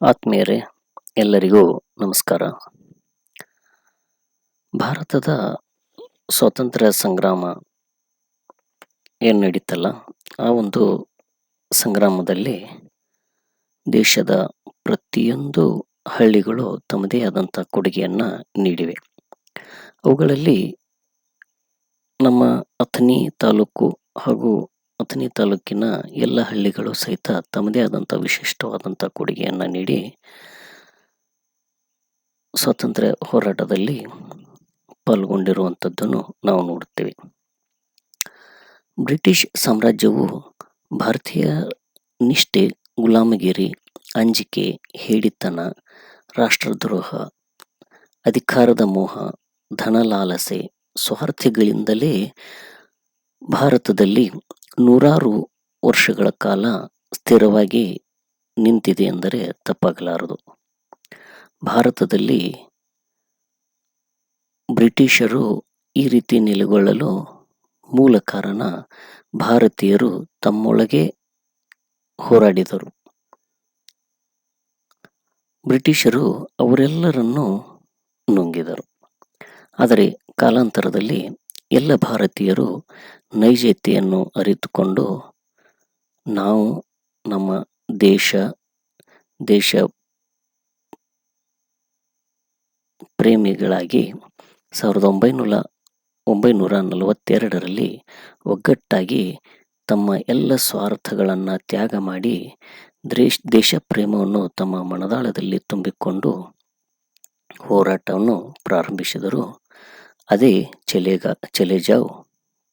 ಆತ್ಮೀಯರೇ, ಎಲ್ಲರಿಗೂ ನಮಸ್ಕಾರ. ಭಾರತದ ಸ್ವಾತಂತ್ರ್ಯ ಸಂಗ್ರಾಮ ಏನು ನಡೀತಲ್ಲ, ಆ ಒಂದು ಸಂಗ್ರಾಮದಲ್ಲಿ ದೇಶದ ಪ್ರತಿಯೊಂದು ಹಳ್ಳಿಗಳು ತಮ್ಮದೇ ಆದಂಥ ಕೊಡುಗೆಯನ್ನು ನೀಡಿವೆ. ಅವುಗಳಲ್ಲಿ ನಮ್ಮ ಅಥಣಿ ತಾಲೂಕು ಹಾಗೂ ಅಥಣಿ ತಾಲೂಕಿನ ಎಲ್ಲ ಹಳ್ಳಿಗಳು ಸಹಿತ ತಮ್ಮದೇ ಆದಂಥ ವಿಶಿಷ್ಟವಾದಂಥ ಕೊಡುಗೆಯನ್ನು ನೀಡಿ ಸ್ವಾತಂತ್ರ್ಯ ಹೋರಾಟದಲ್ಲಿ ಪಾಲ್ಗೊಂಡಿರುವಂಥದ್ದನ್ನು ನಾವು ನೋಡುತ್ತೇವೆ. ಬ್ರಿಟಿಷ್ ಸಾಮ್ರಾಜ್ಯವು ಭಾರತೀಯ ನಿಷ್ಠೆ, ಗುಲಾಮಗಿರಿ, ಅಂಜಿಕೆ, ಹೇಡಿತನ, ರಾಷ್ಟ್ರದ್ರೋಹ, ಅಧಿಕಾರದ ಮೋಹ, ಧನಲಾಲಸೆ, ಸ್ವಾರ್ಥಗಳಿಂದಲೇ ಭಾರತದಲ್ಲಿ ನೂರಾರು ವರ್ಷಗಳ ಕಾಲ ಸ್ಥಿರವಾಗಿ ನಿಂತಿದೆ ಎಂದರೆ ತಪ್ಪಾಗಲಾರದು. ಭಾರತದಲ್ಲಿ ಬ್ರಿಟಿಷರು ಈ ರೀತಿ ನೆಲೆಗೊಳ್ಳಲು ಮೂಲ ಕಾರಣ ಭಾರತೀಯರು ತಮ್ಮೊಳಗೆ ಹೋರಾಡಿದರು. ಬ್ರಿಟಿಷರು ಅವರೆಲ್ಲರನ್ನು ನುಂಗಿದರು. ಆದರೆ ಕಾಲಾಂತರದಲ್ಲಿ ಎಲ್ಲ ಭಾರತೀಯರು ನೈಜತೆಯನ್ನು ಅರಿತುಕೊಂಡು ನಾವು ನಮ್ಮ ದೇಶ ದೇಶ ಪ್ರೇಮಿಗಳಾಗಿ ಸಾವಿರದ ಒಂಬೈನೂರ ಒಂಬೈನೂರ ನಲವತ್ತೆರಡರಲ್ಲಿ ಒಗ್ಗಟ್ಟಾಗಿ ತಮ್ಮ ಎಲ್ಲ ಸ್ವಾರ್ಥಗಳನ್ನು ತ್ಯಾಗ ಮಾಡಿ ದೇಶ ದೇಶ ಪ್ರೇಮವನ್ನು ತಮ್ಮ ಮನದಾಳದಲ್ಲಿ ತುಂಬಿಕೊಂಡು ಹೋರಾಟವನ್ನು ಪ್ರಾರಂಭಿಸಿದರು. ಅದೇ ಚೆಲೆಗ, ಚೆಲೆಜಾವ್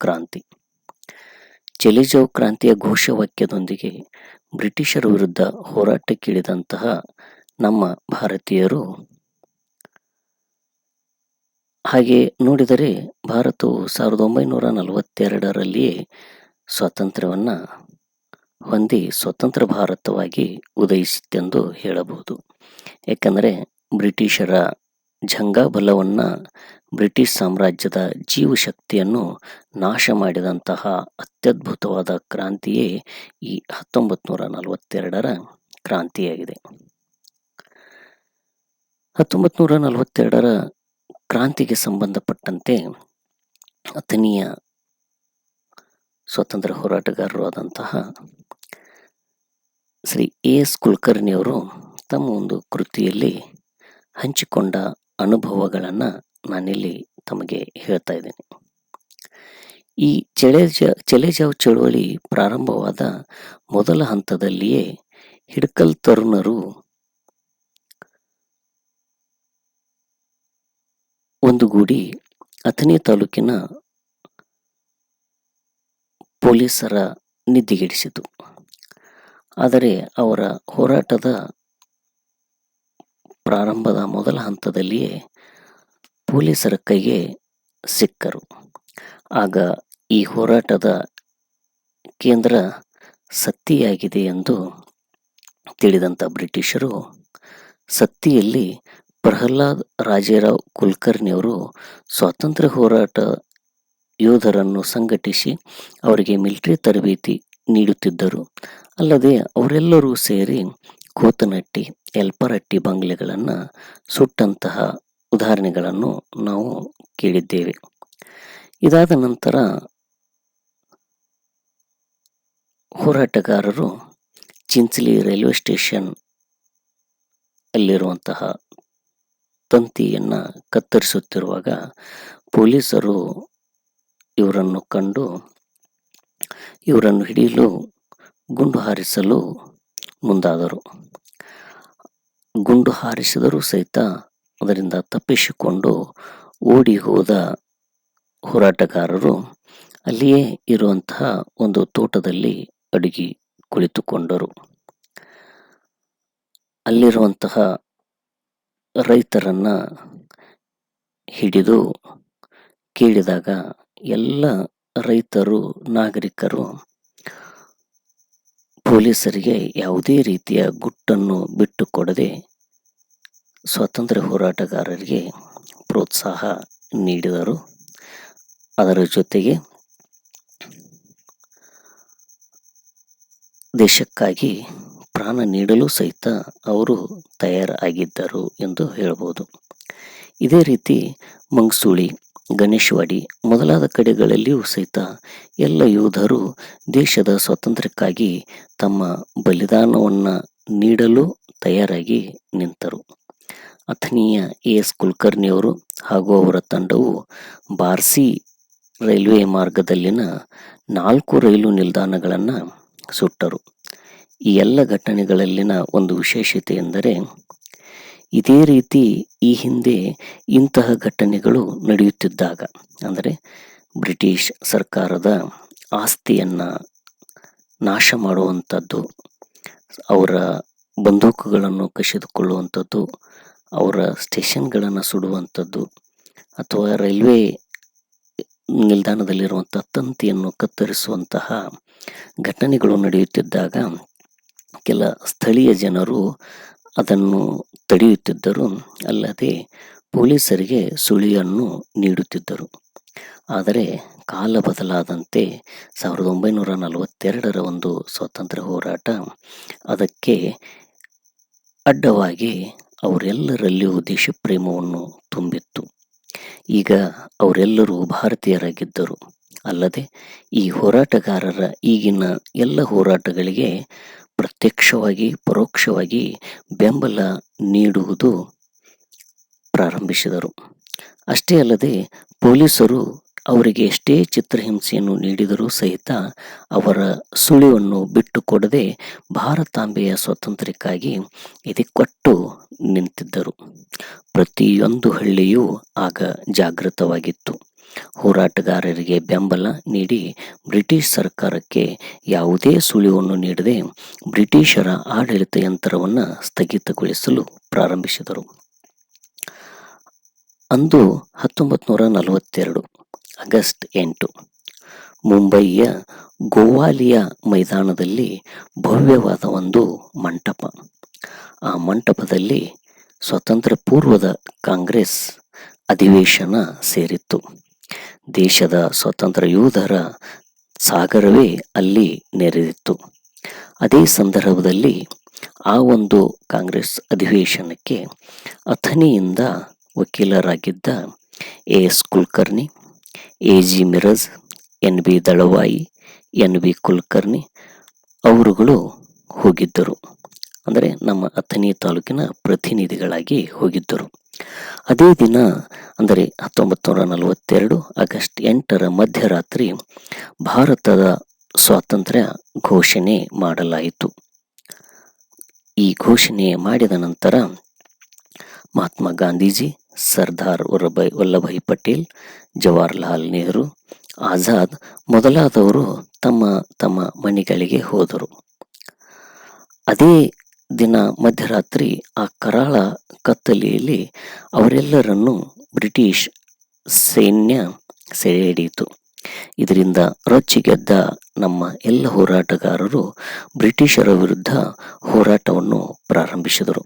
ಕ್ರಾಂತಿ. ಚೆಲೆಜಾವ್ ಕ್ರಾಂತಿಯ ಘೋಷವಾಕ್ಯದೊಂದಿಗೆ ಬ್ರಿಟಿಷರ ವಿರುದ್ಧ ಹೋರಾಟಕ್ಕಿಳಿದಂತಹ ನಮ್ಮ ಭಾರತೀಯರು ಹಾಗೆ ನೋಡಿದರೆ ಭಾರತವು ಸಾವಿರದ ಒಂಬೈನೂರ ನಲವತ್ತೆರಡರಲ್ಲಿಯೇ ಸ್ವಾತಂತ್ರ್ಯವನ್ನು ಹೊಂದಿ ಸ್ವತಂತ್ರ ಭಾರತವಾಗಿ ಉದಯಿಸಿತ್ತೆಂದು ಹೇಳಬಹುದು. ಏಕೆಂದರೆ ಬ್ರಿಟಿಷರ ಜಂಗಾಬಲವನ್ನು ಬ್ರಿಟಿಷ್ ಸಾಮ್ರಾಜ್ಯದ ಜೀವಶಕ್ತಿಯನ್ನು ನಾಶ ಮಾಡಿದಂತಹ ಅತ್ಯದ್ಭುತವಾದ ಕ್ರಾಂತಿಯೇ ಈ ಹತ್ತೊಂಬತ್ತು ನೂರ ನಲವತ್ತೆರಡರ ಕ್ರಾಂತಿಯಾಗಿದೆ. ಹತ್ತೊಂಬತ್ತು ನೂರ ನಲವತ್ತೆರಡರ ಕ್ರಾಂತಿಗೆ ಸಂಬಂಧಪಟ್ಟಂತೆ ಅಥಣಿಯ ಸ್ವಾತಂತ್ರ್ಯ ಹೋರಾಟಗಾರರು ಆದಂತಹ ಶ್ರೀ ಎ ಎಸ್ ಕುಲಕರ್ಣಿಯವರು ತಮ್ಮ ಒಂದು ಕೃತಿಯಲ್ಲಿ ಹಂಚಿಕೊಂಡ ಅನುಭವಗಳನ್ನು ನಾನಿಲ್ಲಿ ತಮಗೆ ಹೇಳ್ತಾ ಇದ್ದೀನಿ. ಈ ಚಳೆಜ ಚೆಲೆಜಾವ್ ಚಳುವಳಿ ಪ್ರಾರಂಭವಾದ ಮೊದಲ ಹಂತದಲ್ಲಿಯೇ ಹಿಡ್ಕಲ್ ತರುಣರು ಒಂದುಗೂಡಿ ಅಥಣಿ ತಾಲೂಕಿನ ಪೊಲೀಸರ ನಿದ್ದೆಗೆಡಿಸಿತು. ಆದರೆ ಅವರ ಹೋರಾಟದ ಪ್ರಾರಂಭದ ಮೊದಲ ಹಂತದಲ್ಲಿಯೇ ಪೊಲೀಸರ ಕೈಗೆ ಸಿಕ್ಕರು. ಆಗ ಈ ಹೋರಾಟದ ಕೇಂದ್ರ ಸತ್ತಿಯಾಗಿದೆ ಎಂದು ತಿಳಿದಂಥ ಬ್ರಿಟಿಷರು ಸತ್ತಿಯಲ್ಲಿ ಪ್ರಹ್ಲಾದ್ ರಾಜೇರಾವ್ ಕುಲಕರ್ಣಿಯವರು ಸ್ವಾತಂತ್ರ್ಯ ಹೋರಾಟ ಯೋಧರನ್ನು ಸಂಘಟಿಸಿ ಅವರಿಗೆ ಮಿಲಿಟರಿ ತರಬೇತಿ ನೀಡುತ್ತಿದ್ದರು. ಅಲ್ಲದೆ ಅವರೆಲ್ಲರೂ ಸೇರಿ ಕೋತನಟ್ಟಿ ಎಲ್ಪರಟ್ಟಿ ಬಂಗ್ಲೆಗಳನ್ನು ಸುಟ್ಟಂತಹ ಉದಾಹರಣೆಗಳನ್ನು ನಾವು ಕೇಳಿದ್ದೇವೆ. ಇದಾದ ನಂತರ ಹೋರಾಟಗಾರರು ಚಿಂಚಲಿ ರೈಲ್ವೆ ಸ್ಟೇಷನ್ ಅಲ್ಲಿರುವಂತಹ ತಂತಿಯನ್ನು ಕತ್ತರಿಸುತ್ತಿರುವಾಗ ಪೊಲೀಸರು ಇವರನ್ನು ಕಂಡು, ಇವರನ್ನು ಹಿಡಿಯಲು, ಗುಂಡು ಹಾರಿಸಲು ಮುಂದಾದರು. ಗುಂಡು ಹಾರಿಸಿದರೂ ಸಹಿತ ಅದರಿಂದ ತಪ್ಪಿಸಿಕೊಂಡು ಓಡಿ ಹೋದ ಹೋರಾಟಗಾರರು ಅಲ್ಲಿಯೇ ಇರುವಂತಹ ಒಂದು ತೋಟದಲ್ಲಿ ಅಡುಗೆ ಕುಳಿತುಕೊಂಡರು. ಅಲ್ಲಿರುವಂತಹ ರೈತರನ್ನ ಹಿಡಿದು ಕೇಳಿದಾಗ ಎಲ್ಲ ರೈತರು, ನಾಗರಿಕರು ಪೊಲೀಸರಿಗೆ ಯಾವುದೇ ರೀತಿಯ ಗುಟ್ಟನ್ನು ಬಿಟ್ಟುಕೊಡದೆ ಸ್ವಾತಂತ್ರ್ಯ ಹೋರಾಟಗಾರರಿಗೆ ಪ್ರೋತ್ಸಾಹ ನೀಡಿದರು. ಅದರ ಜೊತೆಗೆ ದೇಶಕ್ಕಾಗಿ ಪ್ರಾಣ ನೀಡಲು ಸಹಿತ ಅವರು ತಯಾರಾಗಿದ್ದರು ಎಂದು ಹೇಳ್ಬೋದು ಇದೇ ರೀತಿ ಮಂಗಸೂಳಿ ಗಣೇಶವಾಡಿ ಮೊದಲಾದ ಕಡೆಗಳಲ್ಲಿಯೂ ಸಹಿತ ಎಲ್ಲ ಯೋಧರು ದೇಶದ ಸ್ವಾತಂತ್ರ್ಯಕ್ಕಾಗಿ ತಮ್ಮ ಬಲಿದಾನವನ್ನು ನೀಡಲು ತಯಾರಾಗಿ ನಿಂತರು. ಅಥನೀಯ ಎ ಎಸ್ ಕುಲಕರ್ಣಿಯವರು ಹಾಗೂ ಅವರ ತಂಡವು ಬಾರ್ಸಿ ರೈಲ್ವೆ ಮಾರ್ಗದಲ್ಲಿನ ನಾಲ್ಕು ರೈಲು ನಿಲ್ದಾಣಗಳನ್ನು ಸುಟ್ಟರು. ಈ ಎಲ್ಲ ಘಟನೆಗಳಲ್ಲಿನ ಒಂದು ವಿಶೇಷತೆ ಎಂದರೆ ಇದೇ ರೀತಿ ಈ ಹಿಂದೆ ಇಂತಹ ಘಟನೆಗಳು ನಡೆಯುತ್ತಿದ್ದಾಗ, ಅಂದರೆ ಬ್ರಿಟಿಷ್ ಸರ್ಕಾರದ ಆಸ್ತಿಯನ್ನು ನಾಶ ಮಾಡುವಂಥದ್ದು, ಅವರ ಬಂದೂಕುಗಳನ್ನು ಕಸಿದುಕೊಳ್ಳುವಂಥದ್ದು, ಅವರ ಸ್ಟೇಷನ್ಗಳನ್ನು ಸುಡುವಂಥದ್ದು, ಅಥವಾ ರೈಲ್ವೆ ನಿಲ್ದಾಣದಲ್ಲಿರುವಂಥ ತಂತಿಯನ್ನು ಕತ್ತರಿಸುವಂತಹ ಘಟನೆಗಳು ನಡೆಯುತ್ತಿದ್ದಾಗ, ಕೆಲ ಸ್ಥಳೀಯ ಜನರು ಅದನ್ನು ತಡೆಯುತ್ತಿದ್ದರು ಅಲ್ಲದೆ ಪೊಲೀಸರಿಗೆ ಸುಳಿಯನ್ನು ನೀಡುತ್ತಿದ್ದರು. ಆದರೆ ಕಾಲ ಬದಲಾದಂತೆ ಸಾವಿರದ ಒಂಬೈನೂರ ನಲವತ್ತೆರಡರ ಒಂದು ಸ್ವಾತಂತ್ರ್ಯ ಹೋರಾಟ ಅದಕ್ಕೆ ಅಡ್ಡವಾಗಿ ಅವರೆಲ್ಲರಲ್ಲಿಯೂ ದೇಶಪ್ರೇಮವನ್ನು ತುಂಬಿತ್ತು. ಈಗ ಅವರೆಲ್ಲರೂ ಭಾರತೀಯರಾಗಿದ್ದರು. ಅಲ್ಲದೆ ಈ ಹೋರಾಟಗಾರರ ಈಗಿನ ಎಲ್ಲ ಹೋರಾಟಗಳಿಗೆ ಪ್ರತ್ಯಕ್ಷವಾಗಿ, ಪರೋಕ್ಷವಾಗಿ ಬೆಂಬಲ ನೀಡುವುದು ಪ್ರಾರಂಭಿಸಿದರು. ಅಷ್ಟೇ ಅಲ್ಲದೆ ಪೊಲೀಸರು ಅವರಿಗೆ ಎಷ್ಟೇ ಚಿತ್ರಹಿಂಸೆಯನ್ನು ನೀಡಿದರೂ ಸಹಿತ ಅವರ ಸುಳಿವನ್ನು ಬಿಟ್ಟುಕೊಡದೆ ಭಾರತಾಂಬೆಯ ಸ್ವಾತಂತ್ರ್ಯಕ್ಕಾಗಿ ಎದೆಕೊಟ್ಟು ನಿಂತಿದ್ದರು. ಪ್ರತಿಯೊಂದು ಹಳ್ಳಿಯೂ ಆಗ ಜಾಗೃತವಾಗಿತ್ತು. ಹೋರಾಟಗಾರರಿಗೆ ಬೆಂಬಲ ನೀಡಿ ಬ್ರಿಟಿಷ್ ಸರ್ಕಾರಕ್ಕೆ ಯಾವುದೇ ಸುಳಿವನ್ನು ನೀಡದೆ ಬ್ರಿಟಿಷರ ಆಡಳಿತ ಯಂತ್ರವನ್ನು ಸ್ಥಗಿತಗೊಳಿಸಲು ಪ್ರಾರಂಭಿಸಿದರು. ಅಂದು ಹತ್ತೊಂಬತ್ತು ನಲವತ್ತೆರಡು, ಆಗಸ್ಟ್ ಎಂಟು ಮುಂಬಯಿಯ ಗೋವಾಲಿಯ ಮೈದಾನದಲ್ಲಿ ಭವ್ಯವಾದ ಒಂದು ಮಂಟಪ. ಆ ಮಂಟಪದಲ್ಲಿ ಸ್ವತಂತ್ರ ಪೂರ್ವದ ಕಾಂಗ್ರೆಸ್ ಅಧಿವೇಶನ ಸೇರಿತ್ತು. ದೇಶದ ಸ್ವತಂತ್ರ ಯೋಧರ ಸಾಗರವೇ ಅಲ್ಲಿ ನೆರೆದಿತ್ತು. ಅದೇ ಸಂದರ್ಭದಲ್ಲಿ ಆ ಒಂದು ಕಾಂಗ್ರೆಸ್ ಅಧಿವೇಶನಕ್ಕೆ ಅಥಣಿಯಿಂದ ವಕೀಲರಾಗಿದ್ದ A S Kulkarni, A G Miraj, N B Dalavayi, N B Kulkarni ಅವರುಗಳು ಹೋಗಿದ್ದರು. ಅಂದರೆ ನಮ್ಮ ಅಥಣಿ ತಾಲೂಕಿನ ಪ್ರತಿನಿಧಿಗಳಾಗಿ ಹೋಗಿದ್ದರು. ಅದೇ ದಿನ, ಅಂದರೆ ಹತ್ತೊಂಬತ್ತು ನೂರ ನಲವತ್ತೆರಡು ಆಗಸ್ಟ್ ಎಂಟರ ಮಧ್ಯರಾತ್ರಿ ಭಾರತದ ಸ್ವಾತಂತ್ರ್ಯ ಘೋಷಣೆ ಮಾಡಲಾಯಿತು. ಈ ಘೋಷಣೆ ಮಾಡಿದ ನಂತರ ಮಹಾತ್ಮ ಗಾಂಧೀಜಿ, ಸರ್ದಾರ್ ವಲ್ಲಭಾಯ್ ವಲ್ಲಭಾಯ್ ಪಟೇಲ್, ಜವಾಹರ್ಲಾಲ್ ನೆಹರು, ಆಜಾದ್ ಮೊದಲಾದವರು ತಮ್ಮ ತಮ್ಮ ಮನೆಗಳಿಗೆ ಹೋದರು. ಅದೇ ದಿನ ಮಧ್ಯರಾತ್ರಿ ಆ ಕರಾಳ ಕತ್ತಲೆಯಲ್ಲಿ ಅವರೆಲ್ಲರನ್ನು ಬ್ರಿಟಿಷ್ ಸೈನ್ಯ ಸೆರೆ ಹಿಡಿಯಿತು ಇದರಿಂದ ರೊಚ್ಚಿಗೆದ್ದ ನಮ್ಮ ಎಲ್ಲ ಹೋರಾಟಗಾರರು ಬ್ರಿಟಿಷರ ವಿರುದ್ಧ ಹೋರಾಟವನ್ನು ಪ್ರಾರಂಭಿಸಿದರು.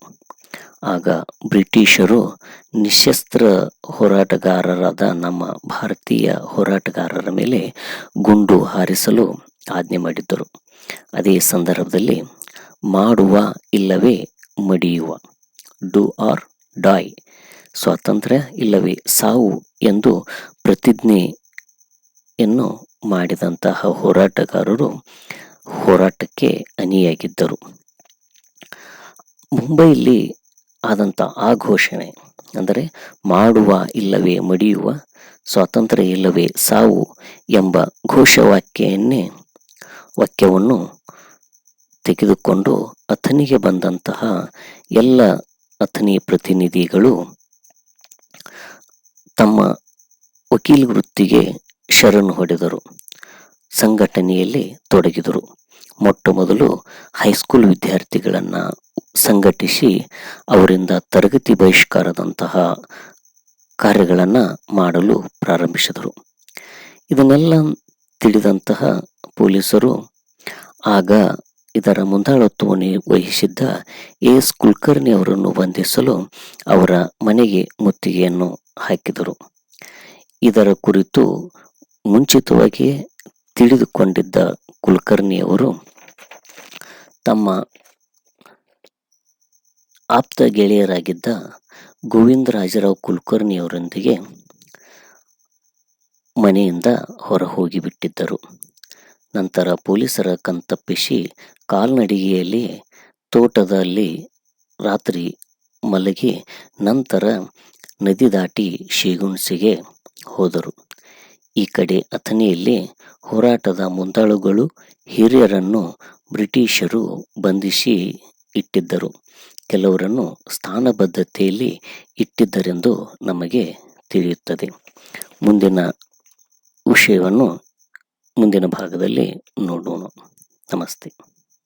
ಆಗ ಬ್ರಿಟಿಷರು ನಿಶಸ್ತ್ರ ಹೋರಾಟಗಾರರಾದ ನಮ್ಮ ಭಾರತೀಯ ಹೋರಾಟಗಾರರ ಮೇಲೆ ಗುಂಡು ಹಾರಿಸಲು ಆಜ್ಞೆ ಮಾಡಿದ್ದರು. ಅದೇ ಸಂದರ್ಭದಲ್ಲಿ ಮಾಡುವ ಇಲ್ಲವೇ ಮಡಿಯುವ. Do R ಡಾಯ್. ಸ್ವಾತಂತ್ರ್ಯ ಇಲ್ಲವೇ ಸಾವು ಎಂದು ಪ್ರತಿಜ್ಞೆಯನ್ನು ಮಾಡಿದಂತಹ ಹೋರಾಟಗಾರರು ಹೋರಾಟಕ್ಕೆ ಅನಿಯಾಗಿದ್ದರು. ಮುಂಬೈಯಲ್ಲಿ ಆದಂಥ ಆ ಘೋಷಣೆ, ಅಂದರೆ ಮಾಡುವ ಇಲ್ಲವೇ ಮಡಿಯುವ, ಸ್ವಾತಂತ್ರ್ಯ ಇಲ್ಲವೇ ಸಾವು ಎಂಬ ಘೋಷವಾಕ್ಯವನ್ನೇ ವಾಕ್ಯವನ್ನು ತೆಗೆದುಕೊಂಡು ಅಥನಿಗೆ ಬಂದಂತಹ ಎಲ್ಲ ಅಥನಿ ಪ್ರತಿನಿಧಿಗಳು ತಮ್ಮ ವಕೀಲ ವೃತ್ತಿಗೆ ಶರಣು ಹೊಡೆದರು. ಸಂಘಟನೆಯಲ್ಲಿ ತೊಡಗಿದರು. ಮೊಟ್ಟ ಮೊದಲು ಹೈಸ್ಕೂಲ್ ವಿದ್ಯಾರ್ಥಿಗಳನ್ನು ಸಂಘಟಿಸಿ ಅವರಿಂದ ತರಗತಿ ಬಹಿಷ್ಕಾರದಂತಹ ಕಾರ್ಯಗಳನ್ನು ಮಾಡಲು ಪ್ರಾರಂಭಿಸಿದರು. ಇದನ್ನೆಲ್ಲ ತಿಳಿದಂತಹ ಪೊಲೀಸರು ಆಗ ಇದರ ಮುಂದಾಳತ್ವವನ್ನು ವಹಿಸಿದ್ದ ಎಸ್ ಕುಲಕರ್ಣಿ ಅವರನ್ನು ಬಂಧಿಸಲು ಅವರ ಮನೆಗೆ ಮುತ್ತಿಗೆಯನ್ನು ಹಾಕಿದರು. ಇದರ ಕುರಿತು ಮುಂಚಿತವಾಗಿ ತಿಳಿದುಕೊಂಡಿದ್ದ ಕುಲಕರ್ಣಿಯವರು ತಮ್ಮ ಆಪ್ತ ಗೆಳೆಯರಾಗಿದ್ದ ಗೋವಿಂದರಾಜರಾವ್ ಕುಲಕರ್ಣಿಯವರೊಂದಿಗೆ ಮನೆಯಿಂದ ಹೊರ ಹೋಗಿಬಿಟ್ಟಿದ್ದರು ನಂತರ ಪೊಲೀಸರ ಕಣ್ತಪ್ಪಿಸಿ ಕಾಲ್ನಡಿಗೆಯಲ್ಲಿ ತೋಟದಲ್ಲಿ ರಾತ್ರಿ ಮಲಗಿ ನಂತರ ನದಿ ದಾಟಿ ಶೇಗುಣಸಿಗೆ ಹೋದರು. ಈ ಕಡೆ ಅಥಣಿಯಲ್ಲಿ ಹೋರಾಟದ ಮುಂದಾಳುಗಳು ಹಿರಿಯರನ್ನು ಬ್ರಿಟಿಷರು ಬಂಧಿಸಿ ಇಟ್ಟಿದ್ದರು. ಕೆಲವರನ್ನು ಸ್ಥಾನಬದ್ಧತೆಯಲ್ಲಿ ಇಟ್ಟಿದ್ದರೆಂದು ನಮಗೆ ತಿಳಿಯುತ್ತದೆ. ಮುಂದಿನ ವಿಷಯವನ್ನು ಮುಂದಿನ ಭಾಗದಲ್ಲಿ ನೋಡೋಣ. ನಮಸ್ತೆ.